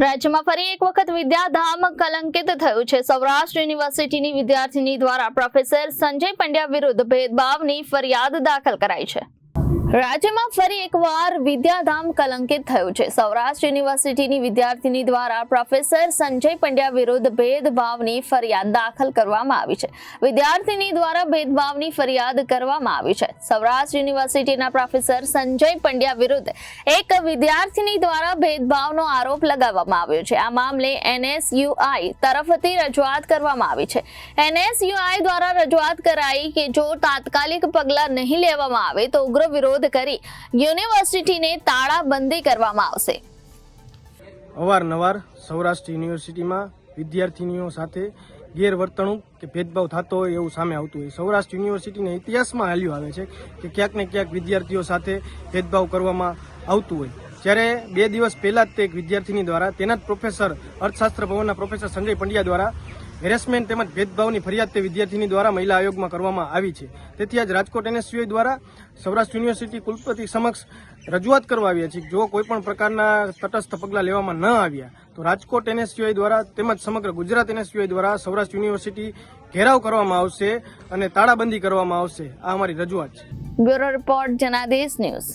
રાજ્યમાં ફરી એક વખત વિદ્યાધામ કલંકિત થયું છે. સૌરાષ્ટ્ર યુનિવર્સિટીની વિદ્યાર્થીની દ્વારા પ્રોફેસર સંજય પંડ્યા વિરુદ્ધ ભેદભાવની ફરિયાદ દાખલ કરાઈ છે. રાજ્યમાં ફરી એકવાર વિદ્યાધામ કલંકિત થયું છે. સૌરાષ્ટ્ર યુનિવર્સિટીની વિદ્યાર્થીની દ્વારા પ્રોફેસર સંજય પંડ્યા વિરુદ્ધ ભેદભાવની ફરિયાદ દાખલ કરવામાં આવી છે. વિદ્યાર્થીની દ્વારા ભેદભાવની ફરિયાદ કરવામાં આવી છે. સૌરાષ્ટ્ર યુનિવર્સિટીના પ્રોફેસર સંજય પંડ્યા વિરુદ્ધ એક વિદ્યાર્થીની દ્વારા ભેદભાવનો આરોપ લગાવવામાં આવ્યો છે. આ મામલે એનએસયુઆઈ તરફથી રજૂઆત કરવામાં આવી છે. એનએસયુઆઈ દ્વારા રજૂઆત કરાઈ કે જો તાત્કાલિક પગલાં નહીં લેવામાં આવે તો ઉગ્ર વિરોધ કરી યુનિવર્સિટીને તાળાબંધી કરવામાં આવશે. અવારનવાર સૌરાષ્ટ્ર યુનિવર્સિટીમાં વિદ્યાર્થીનીઓ સાથે ગેરવર્તણૂક કે ભેદભાવ થતો હોય એવું સામે આવતું હોય. સૌરાષ્ટ્ર યુનિવર્સિટીના ઇતિહાસમાં હાલ્યું આવે છે કે ક્યાંક ને ક્યાંક વિદ્યાર્થીઓ સાથે ભેદભાવ કરવામાં આવતું હોય. જ્યારે બે દિવસ પહેલાં જ તે એક વિદ્યાર્થીની દ્વારા તેના જ પ્રોફેસર અર્થશાસ્ત્ર ભવનના પ્રોફેસર સંજય પંડ્યા દ્વારા હેરેસમેન્ટ તેમજ ભેદભાવની ફરિયાદ તે વિદ્યાર્થીની દ્વારા મહિલા આયોગમાં કરવામાં આવી છે. તેથી આજ રાજકોટ એનએસયુઆઈ દ્વારા સૌરાષ્ટ્ર યુનિવર્સિટી કુલપતિ સમક્ષ રજૂઆત કરવા આવ્યા છે જો કોઈપણ પ્રકારના તટસ્થ પગલાં લેવામાં ન આવ્યા, તો રાજકોટ એનએસયુઆઈ દ્વારા તેમજ સમગ્ર ગુજરાત એનએસયુઆઈ દ્વારા સૌરાષ્ટ્ર યુનિવર્સિટી ઘેરાવ કરવામાં આવશે અને તાળાબંધી કરવામાં આવશે. આ અમારી રજૂઆત છે. Bureau report Janadesh news.